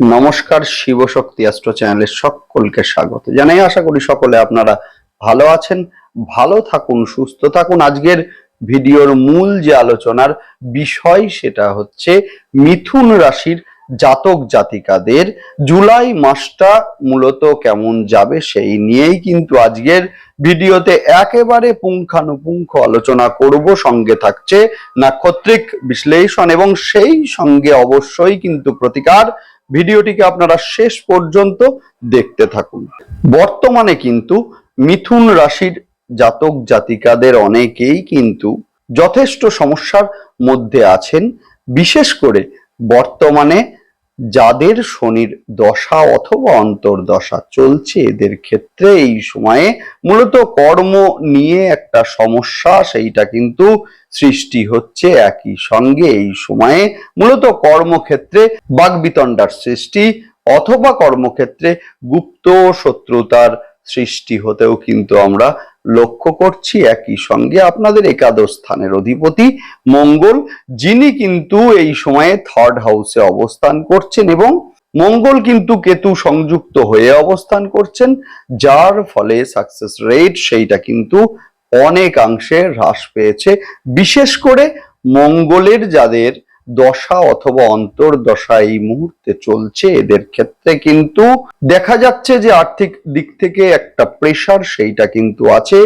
নমস্কার শিবশক্তি অ্যাস্ট্রো চ্যানেলের সকলকে স্বাগত জানাই। আশা করি সকলে আপনারা ভালো আছেন, ভালো থাকুন, সুস্থ থাকুন। আজকের ভিডিওর মূল যে আলোচনার বিষয় সেটা হচ্ছে মিথুন রাশির জাতক জাতিকাদের জুলাই মাসটা মূলত কেমন যাবে সেই নিয়েই কিন্তু আজকের ভিডিওতে একেবারে পুঙ্খানুপুঙ্খ আলোচনা করব। সঙ্গে থাকছে নাক্ষত্রিক বিশ্লেষণ এবং সেই সঙ্গে অবশ্যই কিন্তু প্রতিকার ভিডিওটিকে আপনারা শেষ পর্যন্ত দেখতে থাকুন। বর্তমানে কিন্তু মিথুন রাশির জাতক জাতিকাদের অনেকেই কিন্তু যথেষ্ট সমস্যার মধ্যে আছেন। বিশেষ করে বর্তমানে যাদের শনির দশা অথবা অন্তর্দশা চলছে, এদের ক্ষেত্রে এই সময়ে মূলত কর্ম নিয়ে একটা সমস্যা, সেইটা কিন্তু সৃষ্টি হচ্ছে একই সঙ্গে। এই সময়ে মূলত কর্মক্ষেত্রে বাগবিতণ্ডার সৃষ্টি অথবা কর্মক্ষেত্রে গুপ্ত শত্রুতার সৃষ্টি হতেও কিন্তু আমরা লক্ষ্য করছি একই সঙ্গে আপনাদের একাদশ স্থানের অধিপতি মঙ্গল, যিনি কিন্তু এই সময়ে থার্ড হাউসে অবস্থান করছেন এবং মঙ্গল কিন্তু কেতু সংযুক্ত হয়ে অবস্থান করছেন, যার ফলে সাকসেস রেট সেইটা কিন্তু অনেকাংশে হ্রাস পেয়েছে। বিশেষ করে মঙ্গলের যাদের দশা অথবা অন্তর্দশা এই মুহূর্তে চলছে। এদের ক্ষেত্রে কিন্তু দেখা যাচ্ছে যে আর্থিক দিক থেকে একটা প্রেশার সেইটা কিন্তু আছে।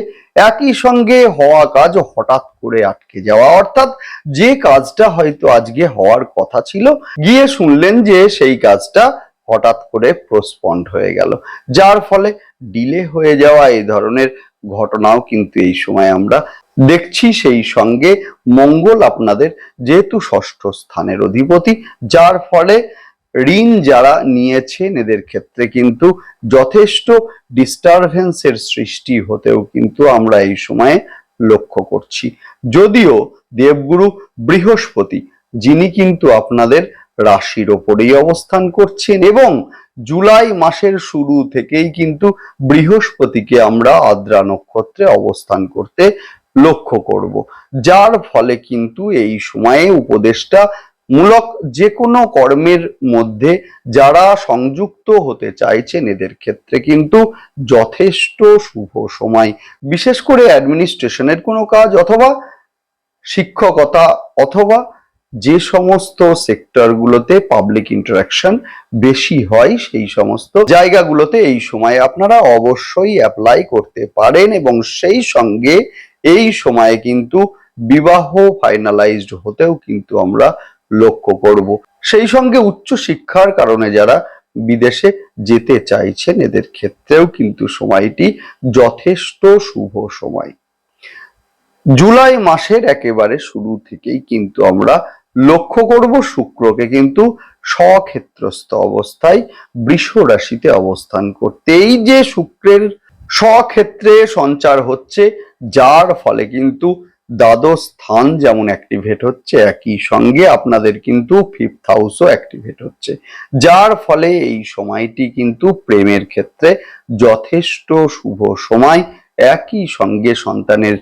একই সঙ্গে হওয়া কাজ হঠাৎ করে আটকে যাওয়া। অর্থাৎ যে কাজটা হয়তো আজকে হওয়ার কথা ছিল, গিয়ে শুনলেন যে সেই কাজটা হঠাৎ করে প্রসপন্ড হয়ে গেল। যার ফলে ডিলে হয়ে যাওয়া এই ধরনের ঘটনাও কিন্তু এই সময় আমরা দেখছি সেই সঙ্গে মঙ্গল আপনাদের যেহেতু ষষ্ঠ স্থানের অধিপতি, যার ফলে ঋণ যারা নিয়েছেন এদের ক্ষেত্রে কিন্তু যথেষ্ট ডিস্টারভেন্সের সৃষ্টি হতেও কিন্তু আমরা এই সময়ে লক্ষ্য করছি। যদিও দেবগুরু বৃহস্পতি, যিনি কিন্তু আপনাদের রাশির ওপরেই অবস্থান করছেন এবং জুলাই মাসের শুরু থেকেই কিন্তু বৃহস্পতিকে আমরা আদ্রা নক্ষত্রে অবস্থান করতে লক্ষ্য করব। যার ফলে কিন্তু এই সময়ে উপদেশটা মূলক যে কোনো কর্মের মধ্যে যারা সংযুক্ত হতে চাইছেন, এদের ক্ষেত্রে কিন্তু যথেষ্ট শুভ সময়। বিশেষ করে অ্যাডমিনিস্ট্রেশনের কোনো কাজ অথবা শিক্ষকতা অথবা যে সমস্ত সেক্টরগুলোতে পাবলিক ইন্টারাকশন বেশি হয়, সেই সমস্ত জায়গাগুলোতে এই সময়ে আপনারা অবশ্যই অ্যাপ্লাই করতে পারেন এবং সেই সঙ্গে এই সময়ে কিন্তু বিবাহ ফাইনালাইজড হতেও কিন্তু আমরা লক্ষ্য করব। সেই সঙ্গে উচ্চ শিক্ষার কারণে যারা বিদেশে যেতে চাইছেন, এদের ক্ষেত্রেও কিন্তু সময়টি যথেষ্ট শুভ সময়। জুলাই মাসের একেবারে শুরু থেকেই কিন্তু আমরা লক্ষ্য করব শুক্রকে কিন্তু স্বক্ষেত্রস্থ অবস্থায় বৃষ রাশিতে অবস্থান করতে। এই যে শুক্রের স্বক্ষেত্রে সঞ্চার হচ্ছে যার ফলে কিন্তু দ্বাদশ স্থান যেমন অ্যাক্টিভেট হচ্ছে, একই সঙ্গে আপনাদের কিন্তু ফিফথ হাউসও অ্যাক্টিভেট হচ্ছে। যার ফলে এই সময়টি কিন্তু প্রেমের ক্ষেত্রে যথেষ্ট শুভ সময়। একই সঙ্গে সন্তানের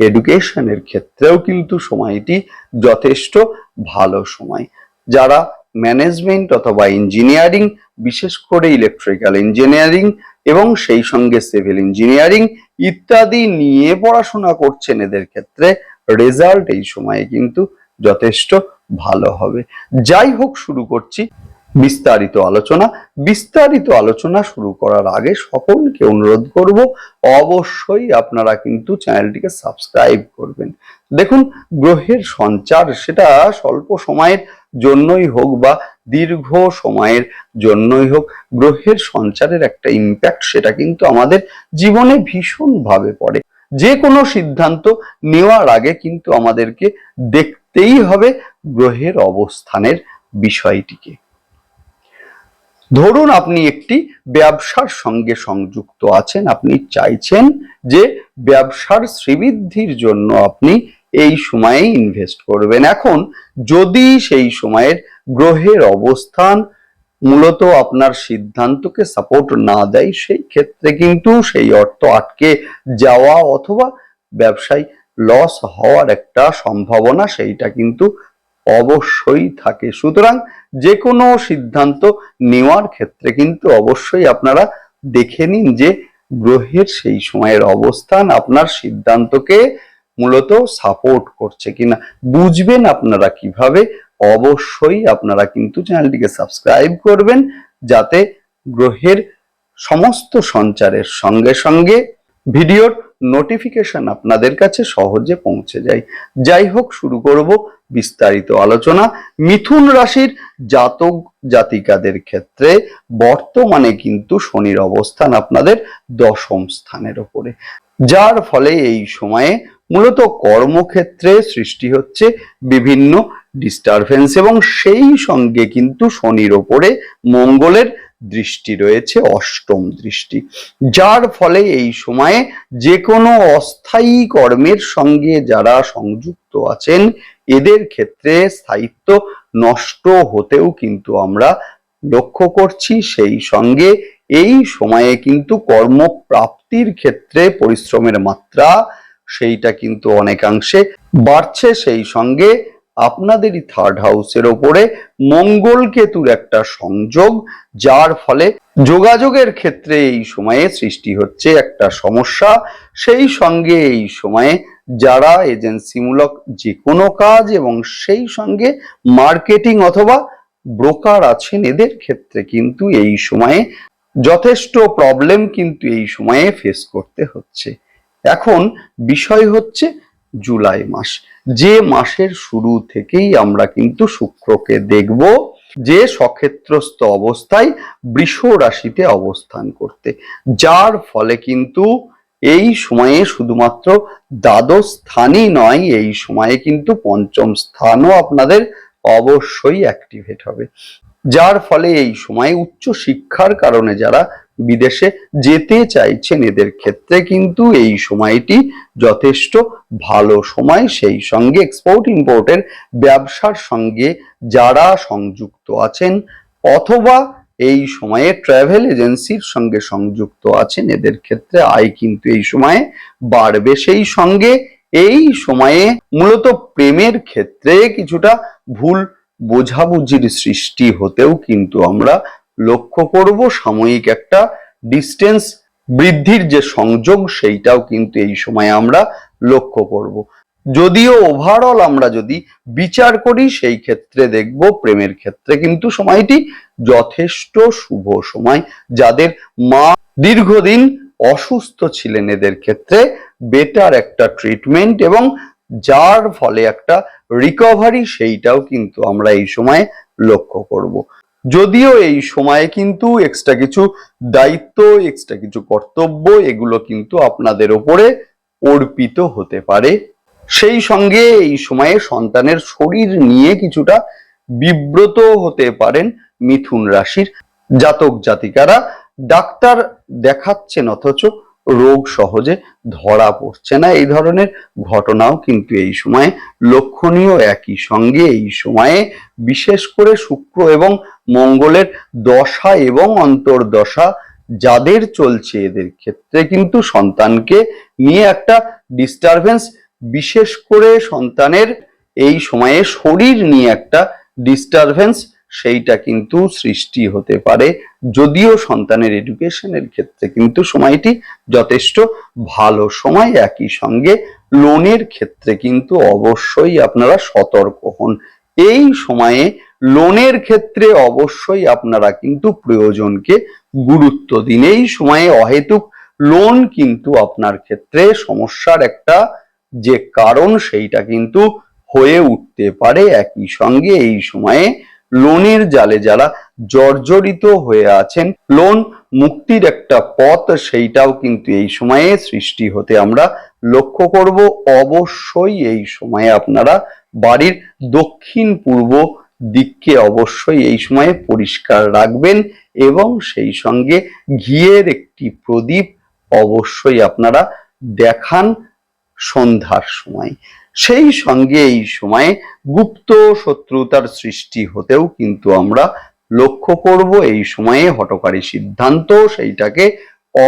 এডুকেশনের ক্ষেত্রেও কিন্তু সময়টি যথেষ্ট ভালো সময়। যারা ম্যানেজমেন্ট অথবা ইঞ্জিনিয়ারিং বিশেষ করে ইলেকট্রিক্যাল ইঞ্জিনিয়ারিং এবং সেই সঙ্গে সিভিল ইঞ্জিনিয়ারিং ইত্যাদি নিয়ে পড়াশোনা করছেন এদের ক্ষেত্রে রেজাল্ট এই সময়ে কিন্তু যথেষ্ট ভালো হবে। যাই হোক, শুরু করছি বিস্তারিত আলোচনা। বিস্তারিত আলোচনা শুরু করার আগে সকলকে অনুরোধ করব, অবশ্যই আপনারা কিন্তু চ্যানেলটিকে সাবস্ক্রাইব করবেন। দেখুন, গ্রহের সঞ্চার, সেটা স্বল্প সময়ের জন্যই হোক বা দীর্ঘ সময়ের জন্যই হোক, গ্রহের সঞ্চারের একটা ইম্প্যাক্ট সেটা কিন্তু আমাদের জীবনে ভীষণভাবে পড়ে। যে কোনো সিদ্ধান্ত নেওয়ার আগে কিন্তু আমাদেরকে দেখতেই হবে গ্রহের অবস্থানের বিষয়টিকে। ধরুন আপনি একটি ব্যবসার সঙ্গে সংযুক্ত আছেন, আপনি চাইছেন যে ব্যবসার শ্রীবৃদ্ধির জন্য আপনি এই সময়ে ইনভেস্ট করবেন। এখন যদি সেই সময়ের গ্রহের অবস্থান মূলত আপনার সিদ্ধান্তকে সাপোর্ট না দেয়, সেই ক্ষেত্রে কিন্তু সেই অর্থ আটকে যাওয়া অথবা ব্যবসায় লস হওয়ার একটা সম্ভাবনা সেইটা কিন্তু অবশ্যই থাকে। সুতরাং যে কোনো সিদ্ধান্ত নেওয়ার ক্ষেত্রে কিন্তু অবশ্যই আপনারা দেখে নিন যে গ্রহের সেই সময়ের অবস্থান, আপনার সিদ্ধান্তকে মূলত সাপোর্ট করছে কিনা, বুঝবেন আপনারা কীভাবে, অবশ্যই আপনারা কিন্তু চ্যানেলটিকে সাবস্ক্রাইব করবেন, যাতে গ্রহের সমস্ত সঞ্চারের সঙ্গে সঙ্গে ভিডিওর নোটিফিকেশন আপনাদের কাছে সহজে পৌঁছে যায়। যাই হোক, শুরু করব বিস্তারিত আলোচনা। মিথুন রাশির জাতক জাতিকাদের ক্ষেত্রে বর্তমানে কিন্তু শনির অবস্থান আপনাদের দশম স্থানের ওপরে। যার ফলে এই সময়ে মূলত কর্মক্ষেত্রে সৃষ্টি হচ্ছে বিভিন্ন ডিস্টারবেন্স এবং সেই সঙ্গে কিন্তু শনির ওপরে মঙ্গলের দৃষ্টি রয়েছে, অষ্টম দৃষ্টি। যার ফলে এই সময়ে যে কোনো অস্থায়ী কর্মের সঙ্গে যারা সংযুক্ত আছেন, এদের ক্ষেত্রে স্থায়িত্ব নষ্ট হতেও কিন্তু আমরা লক্ষ্য করছি। সেই সঙ্গে এই সময়ে কিন্তু কর্মপ্রাপ্তির ক্ষেত্রে পরিশ্রমের মাত্রা সেইটা কিন্তু অনেকাংশে বাড়ছে। সেই সঙ্গে আপনাদেরই থার্ড হাউসের ওপরে মঙ্গল কেতুর একটা সংযোগ, যার ফলে যোগাযোগের ক্ষেত্রে এই সময়ে সৃষ্টি হচ্ছে একটা সমস্যা। সেই সঙ্গে এই সময়ে যারা এজেন্সিমূলক যে কোনো কাজ এবং সেই সঙ্গে মার্কেটিং অথবা ব্রোকার আছেন, এদের ক্ষেত্রে কিন্তু এই সময়ে যথেষ্ট প্রবলেম কিন্তু এই সময়ে ফেস করতে হচ্ছে। এখন বিষয় হচ্ছে জুলাই মাস। যে মাসের শুরু থেকেই আমরা কিন্তু শুক্রকে দেখব যে সক্ষেত্রস্থ অবস্থায় বৃষ রাশিতে অবস্থান করতে। যার ফলে কিন্তু এই সময়ে শুধুমাত্র দ্বাদশ স্থানই নয়, এই সময়ে কিন্তু পঞ্চম স্থানও আপনাদের অবশ্যই অ্যাক্টিভেট হবে। যার ফলে এই সময় উচ্চ শিক্ষার কারণে যারা বিদেশে যেতে চাইছেন, এদের ক্ষেত্রে কিন্তু এই সময়টি যথেষ্ট ভালো সময়। সেই সঙ্গে এক্সপোর্ট ইম্পোর্টের ব্যবসার সঙ্গে যারা সংযুক্ত আছেন অথবা এই সময়ে ট্রাভেল এজেন্সির সঙ্গে সংযুক্ত আছেন, এদের ক্ষেত্রে আয় কিন্তু এই সময়ে বাড়বে। সেই সঙ্গে এই সময়ে মূলত প্রেমের ক্ষেত্রে কিছুটা ভুল বোঝাবুঝির সৃষ্টি হতেও কিন্তু আমরা লক্ষ্য করব সাময়িক একটা ডিস্টেন্স বৃদ্ধির যে সংযোগ, সেইটাও কিন্তু এই সময় আমরা লক্ষ্য করব। যদিও ওভারঅল আমরা যদি বিচার করি, সেই ক্ষেত্রে দেখব প্রেমের ক্ষেত্রে কিন্তু সময়টি যথেষ্ট শুভ সময়। যাদের মা দীর্ঘদিন অসুস্থ ছিলেন, এদের ক্ষেত্রে বেটার একটা ট্রিটমেন্ট এবং যার ফলে একটা রিকভারি সেইটাও কিন্তু আমরা এই সময়ে লক্ষ্য করব। যদিও এই সময়ে কিন্তু এক্সট্রা কিছু দায়িত্ব এক্সট্রা কিছু কর্তব্য এগুলো কিন্তু আপনাদের ওপরে অর্পিত হতে পারে। সেই সঙ্গে এই সময়ে সন্তানের শরীর নিয়ে কিছুটা বিব্রত হতে পারেন মিথুন রাশির জাতক জাতিকারা। ডাক্তার দেখাচ্ছেন অথচ রোগ সহজে ধরা পড়ছে না। এই ধরনের ঘটনাও কিন্তু এই সময়ে লক্ষণীয় একই সঙ্গে। এই সময়ে বিশেষ করে শুক্র এবং মঙ্গলের দশা এবং অন্তর্দশা যাদের চলছে, এদের ক্ষেত্রে কিন্তু সন্তানকে নিয়ে একটা ডিস্টারবেন্স বিশেষ করে সন্তানের এই সময়ে শরীর নিয়ে একটা ডিস্টারবেন্স সেইটা কিন্তু সৃষ্টি হতে পারে। যদিও সন্তানের এডুকেশনের ক্ষেত্রে কিন্তু সময়টি যথেষ্ট ভালো। সময় একই সঙ্গে লোনের ক্ষেত্রে কিন্তু অবশ্যই আপনারা সতর্ক হন। এই সময়ে লোনের ক্ষেত্রে অবশ্যই আপনারা কিন্তু প্রয়োজনকে গুরুত্ব দিন। এই সময়ে অহেতুক লোন কিন্তু আপনার ক্ষেত্রে সমস্যার একটা যে কারণ, সেইটা কিন্তু হয়ে উঠতে পারে। একই সঙ্গে এই সময়ে লোনের জালে যারা জর্জরিত হয়ে আছেন, লোন মুক্তির একটা পথ সেইটাও কিন্তু এই সময়ে সৃষ্টি হতে আমরা লক্ষ্য করব। অবশ্যই এই সময়ে আপনারা বাড়ির দক্ষিণ পূর্ব দিককে অবশ্যই এই সময়ে পরিষ্কার রাখবেন এবং সেই সঙ্গে ঘিয়ের একটি প্রদীপ অবশ্যই আপনারা দেখান সন্ধ্যার সময়। সেই সঙ্গে এই সময়ে গুপ্ত শত্রুতার সৃষ্টি হতেও কিন্তু আমরা লক্ষ্য করব, এই সময়ে হটকারী সিদ্ধান্ত, সেইটাকে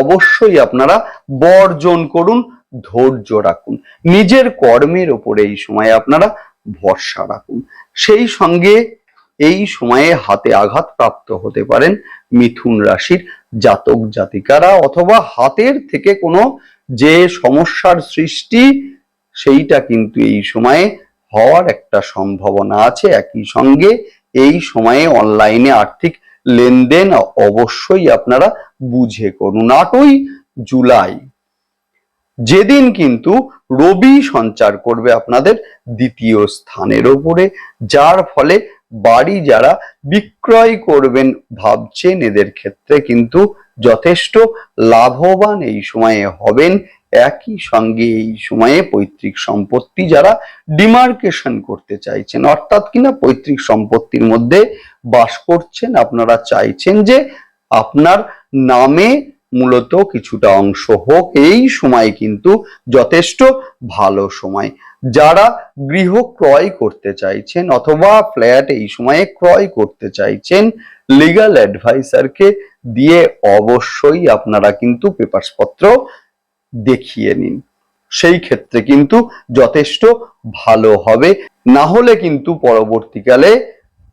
অবশ্যই আপনারা বর্জন করুন, ধৈর্য রাখুন। নিজের কর্মের ওপরে এই সময়ে আপনারা ভরসা রাখুন। সেই সঙ্গে এই সময়ে হাতে আঘাত প্রাপ্ত হতে পারেন মিথুন রাশির জাতক জাতিকারা, অথবা হাতের থেকে কোনো যে সমস্যার সৃষ্টি সেইটা কিন্তু এই সময়ে হওয়ার একটা সম্ভাবনা আছে। একই সঙ্গে এই সময়ে অনলাইনে আর্থিক লেনদেন অবশ্যই আপনারা বুঝে করুন। আটই জুলাই। যেদিন কিন্তু রবি সঞ্চার করবে আপনাদের দ্বিতীয় স্থানের ওপরে, যার ফলে বাড়ি যারা বিক্রয় করবেন ভাবছেন, এদের ক্ষেত্রে কিন্তু যথেষ্ট লাভবান এই সময়ে হবেন। একই সঙ্গে এই সময়ে পৈতৃক সম্পত্তি যারা ডিমার্কেশন করতে চাইছেন, অর্থাৎ কিনা পৈতৃক সম্পত্তির মধ্যে বাস করছেন, আপনারা চাইছেন যে আপনার নামে মূলত কিছুটা অংশ হোক, এই সময় কিন্তু যথেষ্ট ভালো সময়। যারা গৃহ ক্রয় করতে চাইছেন অথবা ফ্ল্যাট এই সময়ে ক্রয় করতে চাইছেন লিগাল অ্যাডভাইসারকে দিয়ে অবশ্যই আপনারা কিন্তু পেপারস পত্র দেখিয়ে নিন। সেই ক্ষেত্রে কিন্তু যথেষ্ট ভালো হবে। না হলে কিন্তু পরবর্তীকালে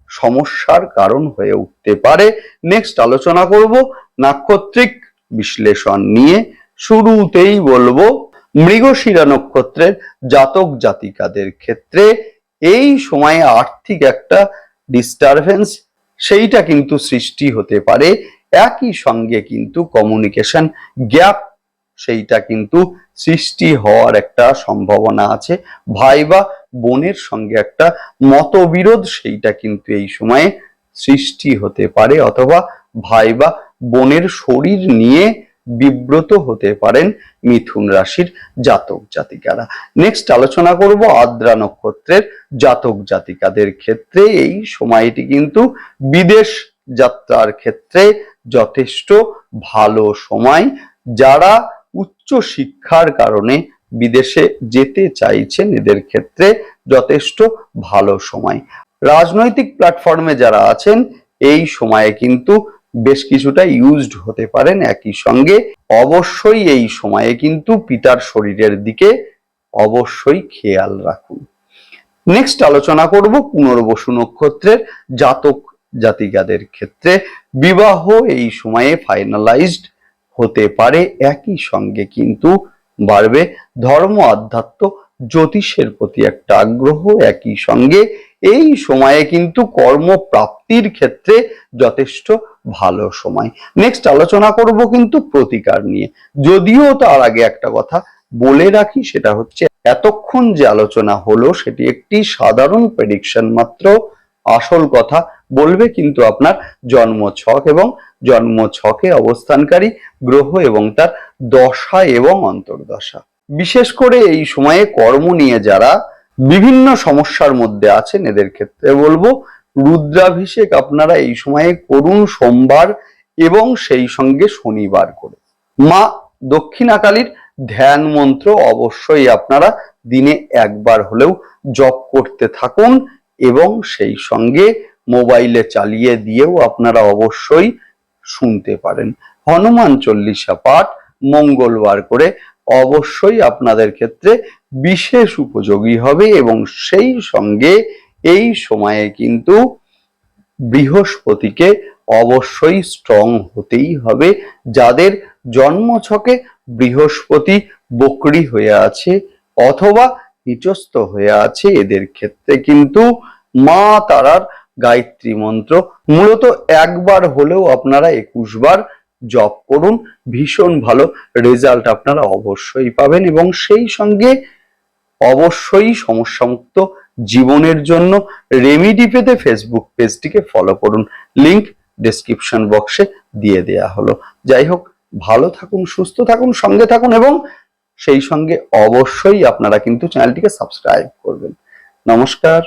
সমস্যার কারণ হয়ে উঠতে পারে। নেক্সট আলোচনা করব নাক্ষত্রিক বিশ্লেষণ নিয়ে। শুরুতেই বলব, মৃগশিরা নক্ষত্রের জাতক জাতিকাদের ক্ষেত্রে এই সময়ে আর্থিক একটা ডিস্টারবেন্স সেইটা কিন্তু সৃষ্টি হতে পারে। একই সঙ্গে কিন্তু কমিউনিকেশন গ্যাপ সেইটা কিন্তু সৃষ্টি হওয়ার একটা সম্ভাবনা আছে। ভাই বা বোনের সঙ্গে একটা মতবিরোধ সেইটা কিন্তু এই সময়ে সৃষ্টি হতে পারে অথবা ভাই বা বোনের শরীর নিয়ে বিব্রত হতে পারেন মিথুন রাশির জাতক জাতিকারা। নেক্সট আলোচনা করব আদ্রা নক্ষত্রের জাতক জাতিকাদের ক্ষেত্রে। এই সময়টি কিন্তু বিদেশ যাত্রার ক্ষেত্রে যথেষ্ট ভালো সময়। যারা উচ্চ শিক্ষার কারণে বিদেশে যেতে চাইছেন এদের ক্ষেত্রে যথেষ্ট ভালো সময়। রাজনৈতিক প্ল্যাটফর্মে যারা আছেন, এই সময়ে কিন্তু বেশ কিছুটা ইউজড হতে পারেন একই সঙ্গে। অবশ্যই এই সময়ে কিন্তু পিতার শরীরের দিকে অবশ্যই খেয়াল রাখুন। নেক্সট আলোচনা করব পুনর্বসু নক্ষত্রের জাতক জাতিকাদের ক্ষেত্রে। বিবাহ এই সময়ে ফাইনালাইজড হতে পারে, একই সঙ্গে কিন্তু বাড়বে ধর্ম আধ্যাত্ম জ্যোতিষের প্রতি একটা আগ্রহ একই সঙ্গে। এই সময়ে কিন্তু কর্মপ্রাপ্তির ক্ষেত্রে যথেষ্ট ভালো সময়। নেক্সট আলোচনা করব কিন্তু প্রতিকার নিয়ে। যদিও তার আগে একটা কথা বলে রাখি, সেটা হচ্ছে এতক্ষণ যে আলোচনা হলো, সেটি একটি সাধারণ প্রেডিকশন মাত্র। আসল কথা বলবে কিন্তু আপনার জন্ম ছক এবং জন্ম ছকে অবস্থানকারী গ্রহ এবং তার দশা এবং অন্তর্দশা। বিশেষ করে এই সময়ে কর্ম নিয়ে যারা বিভিন্ন সমস্যার মধ্যে আছেন, এদের ক্ষেত্রে বলব, রুদ্রাভিষেক আপনারা এই সময়ে করুন সোমবার এবং সেই সঙ্গে শনিবার করে। মা দক্ষিণাকালীর ধ্যান মন্ত্র অবশ্যই আপনারা দিনে একবার হলেও জপ করতে থাকুন এবং সেই সঙ্গে মোবাইলে চালিয়ে দিয়েও আপনারা অবশ্যই শুনতে পারেন। হনুমান চল্লিশা পাঠ মঙ্গলবার করে অবশ্যই আপনাদের ক্ষেত্রে বিশেষ উপযোগী হবে এবং সেই সঙ্গে এই সময়ে কিন্তু বৃহস্পতিকে অবশ্যই স্ট্রং হতেই হবে। যাদের জন্মছকে বৃহস্পতি বকরি হয়ে আছে অথবা নিচস্থ হয়ে আছে, এদের ক্ষেত্রে কিন্তু মা তারার গায়ত্রী মন্ত্র। মূলত একবার হলেও আপনারা একুশ বার জপ করুন। ভীষণ ভালো রেজাল্ট আপনারা অবশ্যই পাবেন এবং সেই সঙ্গে অবশ্যই সমস্যামুক্ত জীবনের জন্য রেমিডি পেতে ফেসবুক পেজটিকে ফলো করুন। লিংক ডেসক্রিপশন বক্সে দিয়ে দেয়া হলো। যাই হোক, ভালো থাকুন, সুস্থ থাকুন, সঙ্গে থাকুন এবং সেই সঙ্গে অবশ্যই আপনারা কিন্তু চ্যানেলটিকে সাবস্ক্রাইব করবেন। নমস্কার।